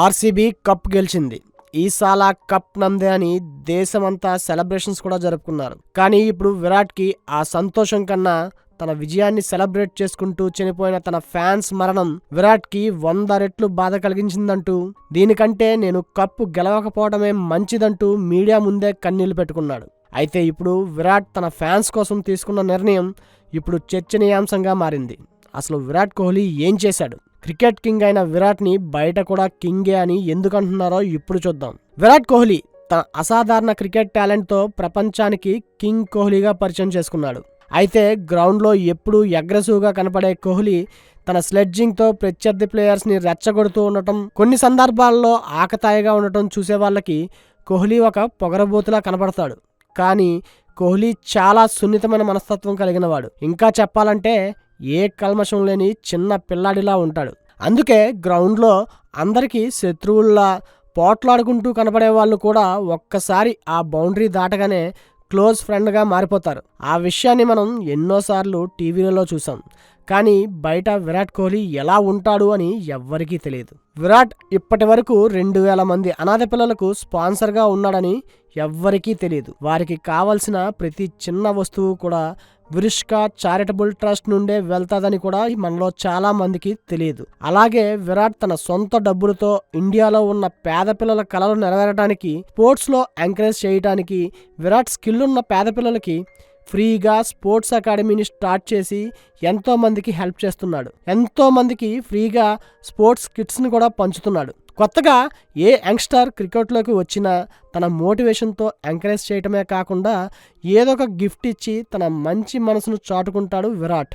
RCB cup గెలిచింది. Esala cup నందే అని దేశమంతా సెలబ్రేషన్స్ కూడా జరుపుకున్నారు. కానీ ఇప్పుడు విరాట్కి ఆ సంతోషం కన్నా తన విజయాన్ని సెలబ్రేట్ చేసుకుంటూ చనిపోయిన తన ఫ్యాన్స్ మరణం విరాట్కి వంద రెట్లు బాధ కలిగించిందంటూ దీనికంటే నేను కప్పు గెలవకపోవడమే మంచిదంటూ మీడియా ముందే కన్నీళ్ళు పెట్టుకున్నాడు. అయితే ఇప్పుడు విరాట్ తన ఫ్యాన్స్ కోసం తీసుకున్న నిర్ణయం ఇప్పుడు చర్చనీయాంశంగా మారింది. అసలు విరాట్ కోహ్లీ ఏం చేశాడు? క్రికెట్ కింగ్ అయిన విరాట్ని బయట కూడా కింగే అని ఎందుకు అంటున్నారో ఇప్పుడు చూద్దాం. విరాట్ కోహ్లీ తన అసాధారణ క్రికెట్ టాలెంట్తో ప్రపంచానికి కింగ్ కోహ్లీగా పరిచయం చేసుకున్నాడు. అయితే గ్రౌండ్లో ఎప్పుడూ అగ్రెసివ్గా కనపడే కోహ్లీ తన స్లెడ్జింగ్తో ప్రత్యర్థి ప్లేయర్స్ని రెచ్చగొడుతూ ఉండటం కొన్ని సందర్భాల్లో ఆకతాయిగా ఉండటం చూసే వాళ్ళకి కోహ్లీ ఒక పొగరబోతులా కనపడతాడు. కానీ కోహ్లీ చాలా సున్నితమైన మనస్తత్వం కలిగినవాడు. ఇంకా చెప్పాలంటే ఏ కల్మషం లేని చిన్న పిల్లాడిలా ఉంటాడు. అందుకే గ్రౌండ్లో అందరికీ శత్రువుల్లా పోట్లాడుకుంటూ కనపడే వాళ్ళు కూడా ఒక్కసారి ఆ బౌండరీ దాటగానే క్లోజ్ ఫ్రెండ్గా మారిపోతారు. ఆ విషయాన్ని మనం ఎన్నోసార్లు టీవీలలో చూసాం. కానీ బయట విరాట్ కోహ్లీ ఎలా ఉంటాడు అని ఎవ్వరికీ తెలియదు. విరాట్ ఇప్పటి వరకు రెండు వేల మంది అనాథ పిల్లలకు స్పాన్సర్గా ఉన్నాడని ఎవ్వరికీ తెలియదు. వారికి కావలసిన ప్రతి చిన్న వస్తువు కూడా విరిష్కా చారిటబుల్ ట్రస్ట్ నుండే వెళ్తాదని కూడా మనలో చాలా మందికి తెలియదు. అలాగే విరాట్ తన సొంత డబ్బులతో ఇండియాలో ఉన్న పేద పిల్లల కళలు నెరవేరడానికి స్పోర్ట్స్లో ఎంకరేజ్ చేయడానికి విరాట్ స్కిల్ ఉన్న పేద పిల్లలకి ఫ్రీగా స్పోర్ట్స్ అకాడమీని స్టార్ట్ చేసి ఎంతో మందికి హెల్ప్ చేస్తున్నాడు. ఎంతో మందికి ఫ్రీగా స్పోర్ట్స్ కిట్స్ని కూడా పంచుతున్నాడు. కొత్తగా ఏ యంగ్స్టర్ క్రికెట్లోకి వచ్చినా తన మోటివేషన్తో ఎంకరేజ్ చేయటమే కాకుండా ఏదో ఒక గిఫ్ట్ ఇచ్చి తన మంచి మనసును చాటుకుంటాడు విరాట్.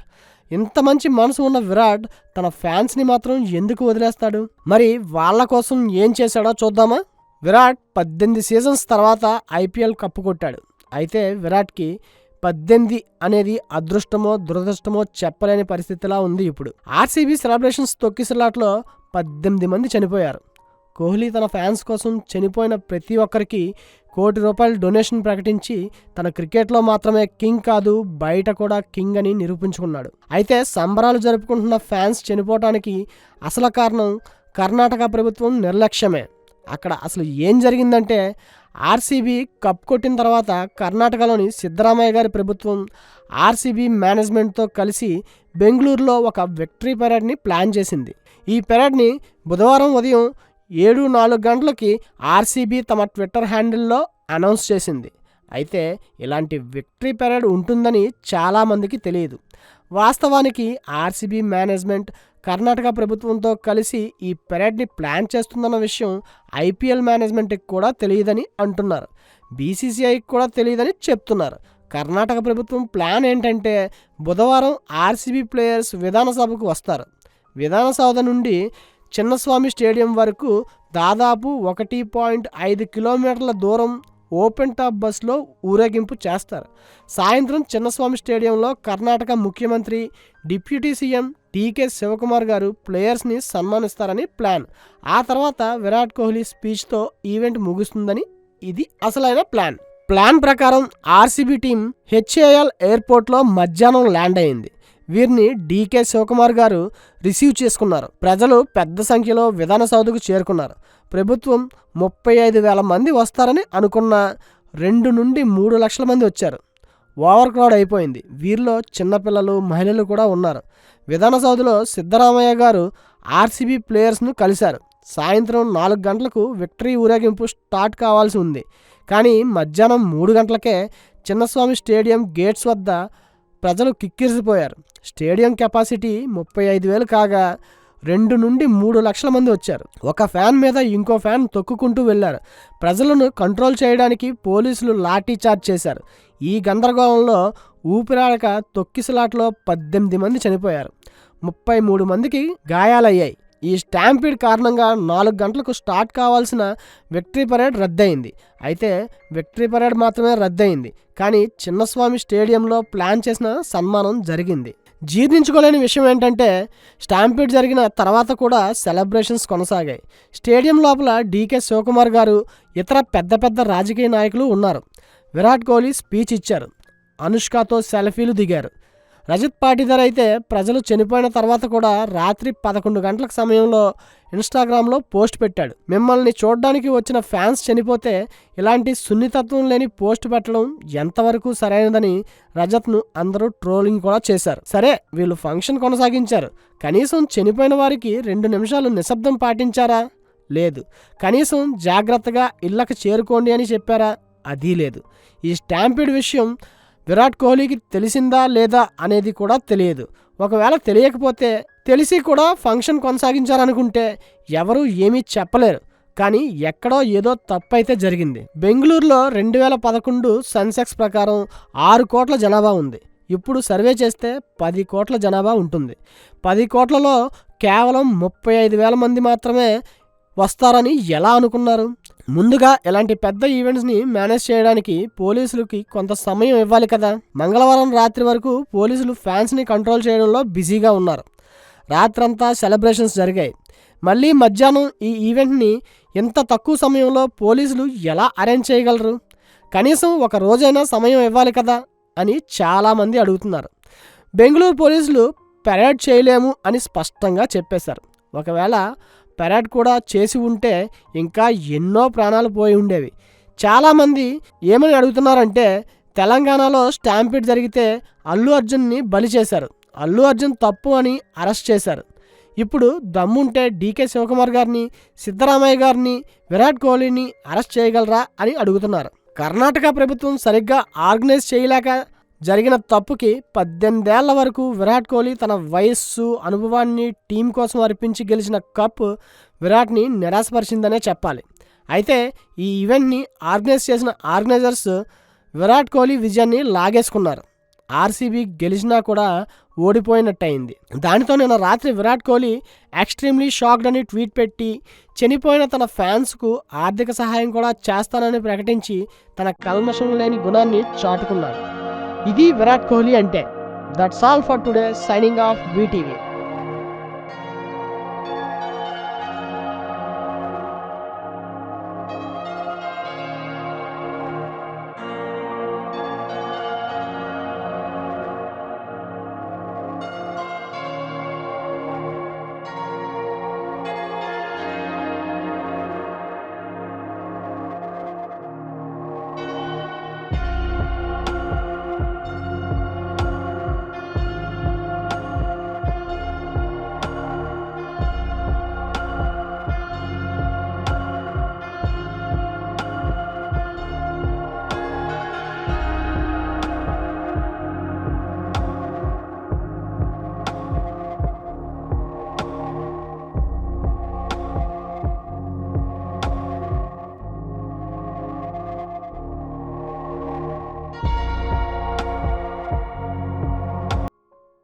ఇంత మంచి మనసు ఉన్న విరాట్ తన ఫ్యాన్స్ని మాత్రం ఎందుకు వదిలేస్తాడు? మరి వాళ్ళ కోసం ఏం చేశాడో చూద్దామా? విరాట్ పద్దెనిమిది సీజన్స్ తర్వాత ఐపీఎల్ కప్పు కొట్టాడు. అయితే విరాట్కి పద్దెనిమిది అనేది అదృష్టమో దురదృష్టమో చెప్పలేని పరిస్థితిలా ఉంది ఇప్పుడు. ఆర్సీబీ సెలబ్రేషన్స్ తొక్కిసలాట్లో పద్దెనిమిది మంది చనిపోయారు. కోహ్లీ తన ఫ్యాన్స్ కోసం చనిపోయిన ప్రతి ఒక్కరికి కోటి రూపాయల డొనేషన్ ప్రకటించి తన క్రికెట్లో మాత్రమే కింగ్ కాదు బయట కూడా కింగ్ అని నిరూపించుకున్నాడు. అయితే సంబరాలు జరుపుకుంటున్న ఫ్యాన్స్ చనిపోవటానికి అసలు కారణం కర్ణాటక ప్రభుత్వం నిర్లక్ష్యమే. అక్కడ అసలు ఏం జరిగిందంటే ఆర్సీబీ కప్ కొట్టిన తర్వాత కర్ణాటకలోని సిద్ధరామయ్య గారి ప్రభుత్వం ఆర్సీబీ మేనేజ్మెంట్తో కలిసి బెంగళూరులో ఒక విక్టరీ పెరేడ్ని ప్లాన్ చేసింది. ఈ పెరేడ్ని బుధవారం ఉదయం ఏడు నాలుగు గంటలకి ఆర్సీబీ తమ ట్విట్టర్ హ్యాండిల్లో అనౌన్స్ చేసింది. అయితే ఇలాంటి విక్టరీ పెరేడ్ ఉంటుందని చాలామందికి తెలియదు. వాస్తవానికి ఆర్సీబీ మేనేజ్మెంట్ కర్ణాటక ప్రభుత్వంతో కలిసి ఈ పెరేడ్ని ప్లాన్ చేస్తుందన్న విషయం ఐపీఎల్ మేనేజ్మెంట్కి కూడా తెలియదని అంటున్నారు. బీసీసీఐకి కూడా తెలియదని చెప్తున్నారు. కర్ణాటక ప్రభుత్వం ప్లాన్ ఏంటంటే బుధవారం ఆర్సీబీ ప్లేయర్స్ విధానసభకు వస్తారు. విధానసభ నుండి చిన్నస్వామి స్టేడియం వరకు దాదాపు ఒకటి పాయింట్ ఐదు కిలోమీటర్ల దూరం ఓపెన్ టాప్ బస్లో ఊరేగింపు చేస్తారు. సాయంత్రం చిన్నస్వామి స్టేడియంలో కర్ణాటక ముఖ్యమంత్రి డిప్యూటీ సీఎం టీకే శివకుమార్ గారు ప్లేయర్స్ని సన్మానిస్తారని ప్లాన్. ఆ తర్వాత విరాట్ కోహ్లీ స్పీచ్తో ఈవెంట్ ముగుస్తుందని ఇది అసలైన ప్లాన్. ప్లాన్ ప్రకారం ఆర్సీబీ టీం హెచ్ఏఎల్ ఎయిర్పోర్ట్లో మధ్యాహ్నం ల్యాండ్ అయింది. వీరిని డీకే శివకుమార్ గారు రిసీవ్ చేసుకున్నారు. ప్రజలు పెద్ద సంఖ్యలో విధాన సౌధకు చేరుకున్నారు. ప్రభుత్వం ముప్పై ఐదు వేల మంది వస్తారని అనుకున్న రెండు నుండి మూడు లక్షల మంది వచ్చారు. ఓవర్ క్రౌడ్ అయిపోయింది. వీరిలో చిన్నపిల్లలు మహిళలు కూడా ఉన్నారు. విధానసౌధలో సిద్ధరామయ్య గారు ఆర్సీబీ ప్లేయర్స్ను కలిశారు. సాయంత్రం నాలుగు గంటలకు విక్టరీ ఊరేగింపు స్టార్ట్ కావాల్సి ఉంది. కానీ మధ్యాహ్నం మూడు గంటలకే చిన్నస్వామి స్టేడియం గేట్స్ వద్ద ప్రజలు కిక్కిరిసిపోయారు. స్టేడియం కెపాసిటీ ముప్పై ఐదు వేలు కాగా రెండు నుండి మూడు లక్షల మంది వచ్చారు. ఒక ఫ్యాన్ మీద ఇంకో ఫ్యాన్ తొక్కుకుంటూ వెళ్ళారు ప్రజలను కంట్రోల్ చేయడానికి పోలీసులు లాఠీ చార్జ్ చేశారు. ఈ గందరగోళంలో ఊపిరాడక తొక్కిసలాట్లో పద్దెనిమిది మంది చనిపోయారు. ముప్పై మూడు మందికి గాయాలయ్యాయి. ఈ స్టాంపీడ్ కారణంగా నాలుగు గంటలకు స్టార్ట్ కావాల్సిన విక్టరీ పరేడ్ రద్దయింది. అయితే విక్టరీ పరేడ్ మాత్రమే రద్దయింది. కానీ చిన్నస్వామి స్టేడియంలో ప్లాన్ చేసిన సన్మానం జరిగింది. జీర్ణించుకోలేని విషయం ఏంటంటే స్టాంపీడ్ జరిగిన తర్వాత కూడా సెలబ్రేషన్స్ కొనసాగాయి. స్టేడియం లోపల డీకే శివకుమార్ గారు ఇతర పెద్ద పెద్ద రాజకీయ నాయకులు ఉన్నారు. విరాట్ కోహ్లీ స్పీచ్ ఇచ్చారు. అనుష్కతో సెల్ఫీలు దిగారు. రజత్ పాటిదార్ అయితే ప్రజలు చనిపోయిన తర్వాత కూడా రాత్రి పదకొండు గంటల సమయంలో ఇన్స్టాగ్రామ్లో పోస్ట్ పెట్టాడు. మిమ్మల్ని చూడడానికి వచ్చిన ఫ్యాన్స్ చనిపోతే ఇలాంటి సున్నితత్వం లేని పోస్ట్ పెట్టడం ఎంతవరకు సరైనదని రజత్ను అందరూ ట్రోలింగ్ కూడా చేశారు. సరే వీళ్ళు ఫంక్షన్ కొనసాగించారు. కనీసం చనిపోయిన వారికి రెండు నిమిషాలు నిశ్శబ్దం పాటించారా? లేదు. కనీసం జాగ్రత్తగా ఇళ్ళకి చేరుకోండి అని చెప్పారా? అది లేదు. ఈ స్టాంపిడ్ విషయం విరాట్ కోహ్లీకి తెలిసిందా లేదా అనేది కూడా తెలియదు. ఒకవేళ తెలియకపోతే తెలిసి కూడా ఫంక్షన్ కొనసాగించారనుకుంటే ఎవరు ఏమీ చెప్పలేరు. కానీ ఎక్కడో ఏదో తప్పైతే జరిగింది. బెంగళూరులో రెండు వేల పదకొండు సెన్సెక్స్ ప్రకారం ఆరు కోట్ల జనాభా ఉంది. ఇప్పుడు సర్వే చేస్తే పది కోట్ల జనాభా ఉంటుంది. పది కోట్లలో కేవలం ముప్పై ఐదు వేల మంది మాత్రమే వస్తారని ఎలా అనుకున్నారు? ముందుగా ఇలాంటి పెద్ద ఈవెంట్స్ని మేనేజ్ చేయడానికి పోలీసులకి కొంత సమయం ఇవ్వాలి కదా. మంగళవారం రాత్రి వరకు పోలీసులు ఫ్యాన్స్ని కంట్రోల్ చేయడంలో బిజీగా ఉన్నారు. రాత్రంతా సెలబ్రేషన్స్ జరిగాయి. మళ్ళీ మధ్యాహ్నం ఈ ఈవెంట్ని ఇంత తక్కువ సమయంలో పోలీసులు ఎలా అరేంజ్ చేయగలరు? కనీసం ఒక రోజైనా సమయం ఇవ్వాలి కదా? అని చాలామంది అడుగుతున్నారు. బెంగళూరు పోలీసులు పెరేడ్ చేయలేము అని స్పష్టంగా చెప్పేశారు. ఒకవేళ పెరాట్ కూడా చేసి ఉంటే ఇంకా ఎన్నో ప్రాణాలు పోయి ఉండేవి. చాలామంది ఏమని అడుగుతున్నారంటే తెలంగాణలో స్టాంపిడ్ జరిగితే అల్లు అర్జున్ని బలి చేశారు. అల్లు అర్జున్ తప్పు అని అరెస్ట్ చేశారు. ఇప్పుడు దమ్ముంటే డీకే శివకుమార్ గారిని సిద్ధరామయ్య గారిని విరాట్ కోహ్లీని అరెస్ట్ చేయగలరా అని అడుగుతున్నారు. కర్ణాటక ప్రభుత్వం సరిగ్గా ఆర్గనైజ్ చేయలేక జరిగిన తప్పుకి పద్దెనిమిదేళ్ళ వరకు విరాట్ కోహ్లీ తన వయస్సు అనుభవాన్ని టీం కోసం అర్పించి గెలిచిన కప్ విరాట్ని నిరాశపరిచిందనే చెప్పాలి. అయితే ఈ ఈవెంట్ని ఆర్గనైజ్ చేసిన ఆర్గనైజర్స్ విరాట్ కోహ్లీ విజయాన్ని లాగేసుకున్నారు. ఆర్సీబీ గెలిచినా కూడా ఓడిపోయినట్టయింది. దానితో నిన్న రాత్రి విరాట్ కోహ్లీ ఎక్స్ట్రీమ్లీ షాక్డ్ అని ట్వీట్ పెట్టి చనిపోయిన తన ఫ్యాన్స్కు ఆర్థిక సహాయం కూడా చేస్తానని ప్రకటించి తన కల్మషం లేని గుణాన్ని చాటుకున్నాడు ఇది విరాట్ కోహ్లీ అంటే. That's all for today signing off VTV